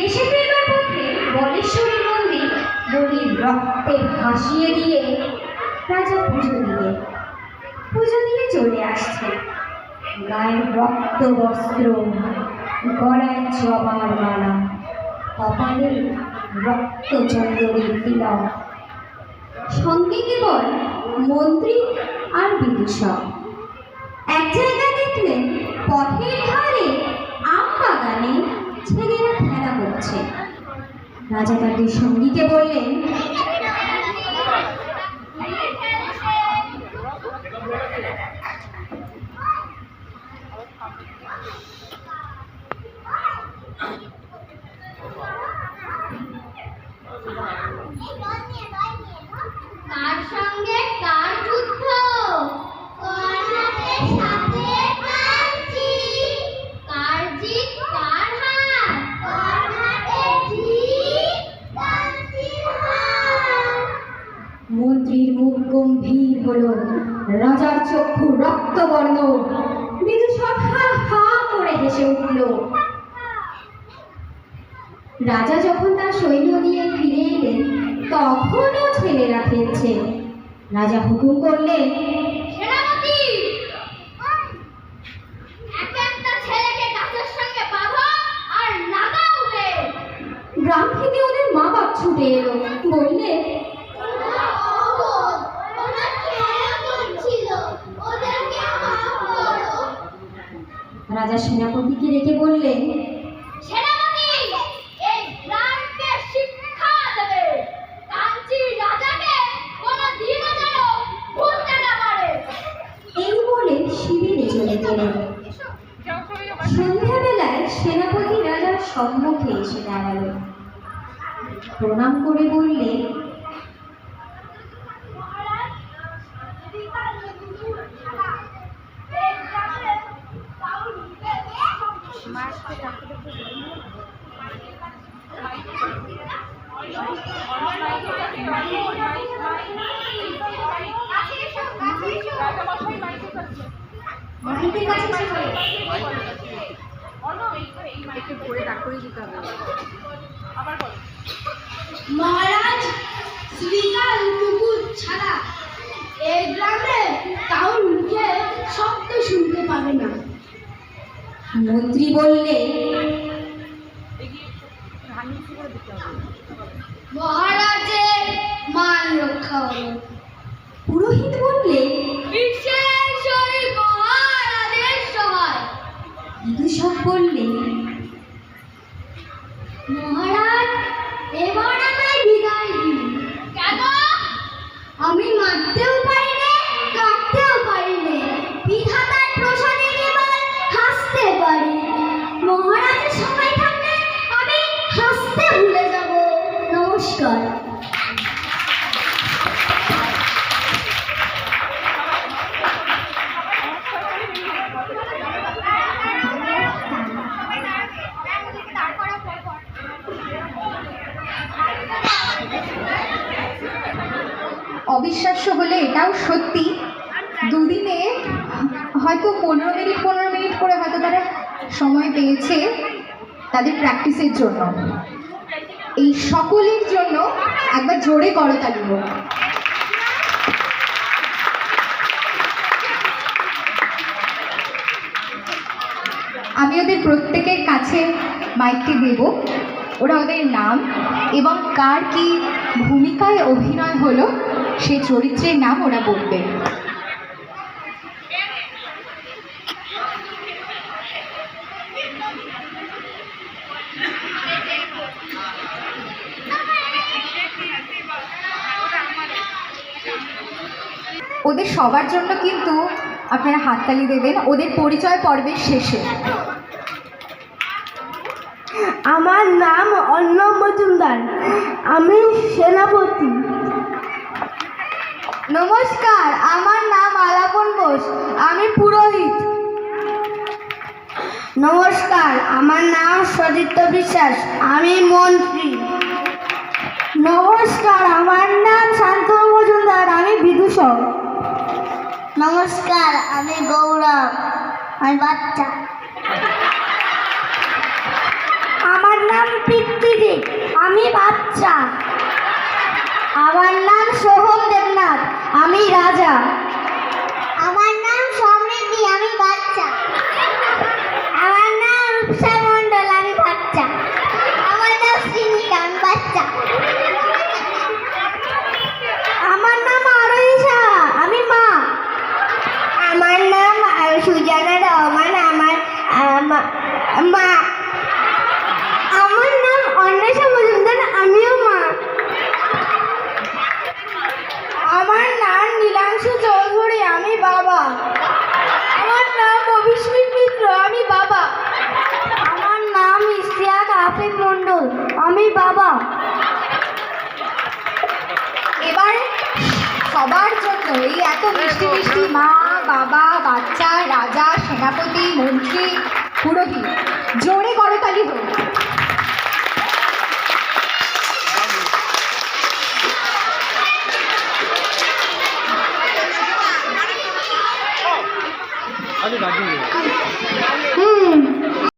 দেশে ফেরবার পথে বলেশ্বরী মন্দির বলির রক্তে ভাসিয়ে দিয়ে রাজা পুজো দিয়ে পুজো দিয়ে চলে আসছে। গায়ের রক্ত, বস্ত্র, গলায় জবার মালা, কপালে রক্ত চন্দনের তিলক। সঙ্গে কেবল মন্ত্রী আর বিদূষক। করছে রাজা তাকে সঙ্গীকে বললেন হলো রাজার চক্ষু রক্তবর্ণ। বিদূষক হা হা করে হেসে উঠল। রাজা যখন তার সৈন্য নিয়ে ফিরে এলেন তখনও ছেলেরা খেলছে। রাজা হুকুম করলেন গ্রাম থেকে ওদের মা বাপ ছুটে এলো। বললে রাজা সেনাপতিকে রেখে বললেন এই বলে শিবিরে চলে গেলেন সন্ধ্যাবেলায় সেনাপতি রাজার সম্মুখে এসে দাঁড়াল। প্রণাম করে বললে মহারাজ বিকাল দুপুর ছাড়া এই গ্রামে কাউর কাছে এসো কাছে এসো মাইকের কাছে এসে বলে, মহারাজ শ্রীকাল কুকুর ছাড়া এই গ্রামে কাউর মুখে শব্দ শুনতে পাবে না। মন্ত্রী বললে মহারাজের মান রক্ষা হল পুরোহিত বললে বিশেষ মহারাজের সহায়। বিদূষক বললে অবিশ্বাস্য হলে এটাও সত্যি। দুদিনে হয়তো পনেরো মিনিট পনেরো মিনিট করে হয়তো তারা সময় পেয়েছে তাদের প্র্যাকটিসের জন্য। এই সকলের জন্য একবার জোরে করতালি হোক আমি ওদের প্রত্যেকের কাছে মাইকটি দেব। ওরা ওদের নাম এবং কার কি ভূমিকায় অভিনয় হলো সে চরিত্রের নাম ওরা বলবে। ওদের সবার জন্য কিন্তু আপনারা হাততালি দেবেন। ওদের পরিচয় পর্বের শেষে। আমার নাম অর্ণব মজুমদার। আমি সেনাপতি। নমস্কার আমার নাম আলাপন বোস। আমি পুরোহিত। নমস্কার আমার নাম সদিত্য বিশ্বাস। আমি মন্ত্রী। নমস্কার আমার নাম শান্ত মজুমদার। আমি বিদূষক। নমস্কার আমি গৌরব আমি বাচ্চা। আমার নাম পৃথিবী আমি বাচ্চা। মা আমার নাম অন্বেষা মজুমদার, আমিও মা। আমার নাম নীলাংশু চৌধুরী, আমি বাবা। আমার নাম অভিস্মিত মিত্র, আমি বাবা। আমার নাম ইশতিয়াক আফিফ মণ্ডল, আমি বাবা। এবার সবার জন্য এই এত মিষ্টি মিষ্টি মা, বাবা, বাচ্চা, রাজা, সেনাপতি, মন্ত্রী পুরোহিত জোরে করতালি হোক